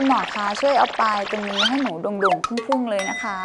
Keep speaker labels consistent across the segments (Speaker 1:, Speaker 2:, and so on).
Speaker 1: คุณหมอคะช่วยเอาปลายตรงนี้ให้หนูโด่งๆพุ่งๆเลยนะคะ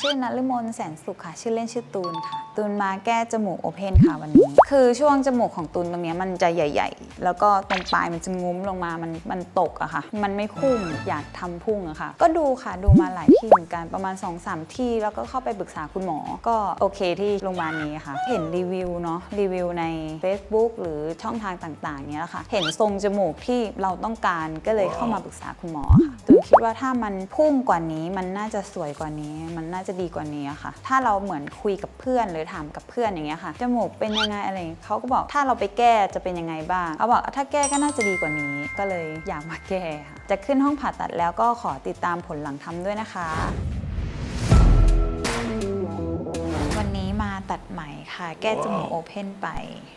Speaker 1: ชื่อนฤมลแสนสุขค่ะ ชื่อเล่นชื่อตูนค่ะ ตูนมาแก้จมูกโอเพนค่ะวันนี้ คือช่วงจมูกของตูนตรงนี้มันจะใหญ่ ๆ แล้วก็ตรงปลายมันจะงุ้มลงมา มันมันตกอะค่ะ มันไม่พุ่งอยากทำพุ่งอะค่ะ ก็ดูค่ะดูมาหลายที่เหมือนกันประมาณ2อสที่ แล้วก็เข้าไปปรึกษาคุณหมอ ก็โอเคที่โรงพยาบาลนี้ค่ะ เห็นรีวิวเนาะรีวิวใน Facebook หรือช่องทางต่างๆเนี้ยแหละค่ะ เห็นทรงจมูกที่เราต้องการก็เลยเข้ามาปรึกษาคุณหมอค่ะตูนคิดว่าถ้ามันพุ่งกว่านี้มันน่าจะสวยกว่านี้มันน่าจะดีกว่านี้อะค่ะ ถ้าเราเหมือนคุยกับเพื่อนหรือถามกับเพื่อนอย่างเงี้ยค่ะ จมูกเป็นยังไงอะไรเขาก็บอกถ้าเราไปแก้จะเป็นยังไงบ้างเขาบอกถ้าแก้ก็น่าจะดีกว่านี้ ก็เลยอยากมาแก้ค่ะ จะขึ้นห้องผ่าตัดแล้วก็ขอติดตามผลหลังทำด้วยนะคะ ค่ะ แก้จมูกโอเพนไป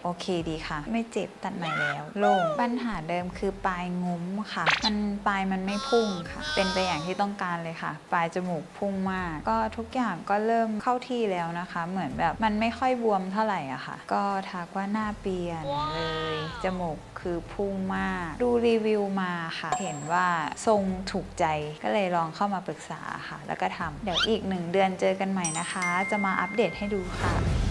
Speaker 1: โอเคดีค่ะ ไม่เจ็บตัดไหมแล้วโล่งปัญหาเดิมคือปลายงุ้มค่ะ มันปลายมันไม่พุ่งค่ะ เป็นไปอย่างที่ต้องการเลยค่ะ ปลายจมูกพุ่งมาก ก็ทุกอย่างก็เริ่มเข้าที่แล้วนะคะ เหมือนแบบมันไม่ค่อยบวมเท่าไหร่อะค่ะ ก็ทักว่าหน้าเปลี่ยนเลย จมูกคือพุ่งมาก ดูรีวิวมาค่ะ เห็นว่าทรงถูกใจก็เลยลองเข้ามาปรึกษาค่ะ แล้วก็ทำเดี๋ยวอีกหนึ่งเดือนเจอกันใหม่นะคะ จะมาอัปเดตให้ดูค่ะ